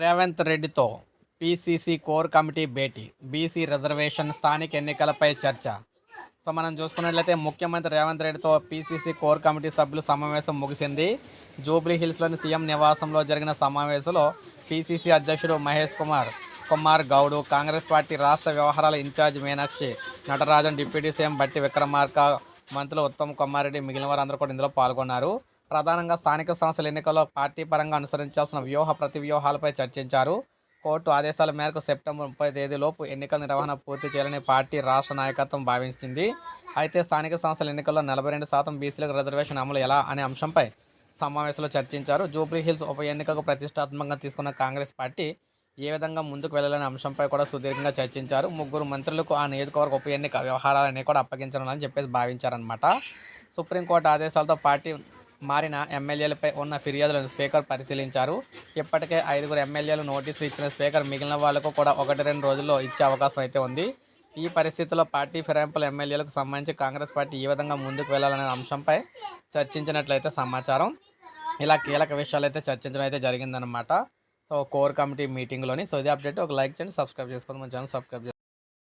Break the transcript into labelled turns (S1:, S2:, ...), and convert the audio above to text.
S1: రేవంత్ రెడ్డితో PCC core committee భేటీ BC reservation స్థానిక ఎన్నికలపై చర్చ. సో మనం చూసుకున్నట్లయితే ముఖ్యమంత్రి రేవంత్ రెడ్డితో పీసీసీ కోర్ కమిటీ సభ్యుల సమావేశం ముగిసింది. జూబ్లీ హిల్స్లోని సీఎం నివాసంలో జరిగిన సమావేశంలో పీసీసీ అధ్యక్షుడు మహేష్ కుమార్ కుమార్ గౌడు కాంగ్రెస్ పార్టీ రాష్ట్ర వ్యవహారాల incharge Meenakshi Natarajan deputy CM Bhatti Vikramarka మంత్రులు ఉత్తమ్ కుమారెడ్డి మిగిలిన వారందరూ కూడా ఇందులో పాల్గొన్నారు. ప్రధానంగా స్థానిక సంస్థల ఎన్నికల్లో పార్టీ పరంగా అనుసరించాల్సిన వ్యూహ ప్రతి వ్యూహాలపై చర్చించారు. కోర్టు ఆదేశాల మేరకు సెప్టెంబర్ ముప్పై తేదీలోపు ఎన్నికల నిర్వహణ పూర్తి చేయాలని పార్టీ రాష్ట్ర నాయకత్వం భావించింది. అయితే స్థానిక సంస్థల ఎన్నికల్లో నలభై రెండు శాతం బీసీలకు రిజర్వేషన్ అమలు ఎలా అనే అంశంపై సమావేశంలో చర్చించారు. జూబ్లీ హిల్స్ ఉప ఎన్నికకు ప్రతిష్టాత్మకంగా తీసుకున్న కాంగ్రెస్ పార్టీ ఏ విధంగా ముందుకు వెళ్ళాలనే అంశంపై కూడా సుదీర్ఘంగా చర్చించారు. ముగ్గురు మంత్రులకు ఆ నియోజకవర్గ ఉప ఎన్నిక వ్యవహారాలన్నీ కూడా అప్పగించాలని చెప్పేసి భావించారనమాట సుప్రీంకోర్టు ఆదేశాలతో పార్టీ మారిన ఎమ్మెల్యేలపై ఉన్న ఫిర్యాదులను స్పీకర్ పరిశీలించారు. ఇప్పటికే ఐదుగురు ఎమ్మెల్యేలు నోటీసులు ఇచ్చిన స్పీకర్ మిగిలిన వాళ్ళకు కూడా ఒకటి రెండు రోజుల్లో ఇచ్చే అవకాశం అయితే ఉంది. ఈ పరిస్థితిలో పార్టీ ఫిరాయింపుల ఎమ్మెల్యేలకు సంబంధించి కాంగ్రెస్ పార్టీ ఈ విధంగా ముందుకు వెళ్ళాలనే అంశంపై చర్చించినట్లయితే సమాచారం. ఇలా కీలక విషయాలు అయితే చర్చించడం అయితే జరిగిందనమాట సో కోర్ కమిటీ మీటింగ్లోని సో ఇది అప్డేట్. ఒక లైక్ చేయండి సబ్స్క్రైబ్ చేసుకోండి. మన ఛానల్ సబ్స్క్రైబ్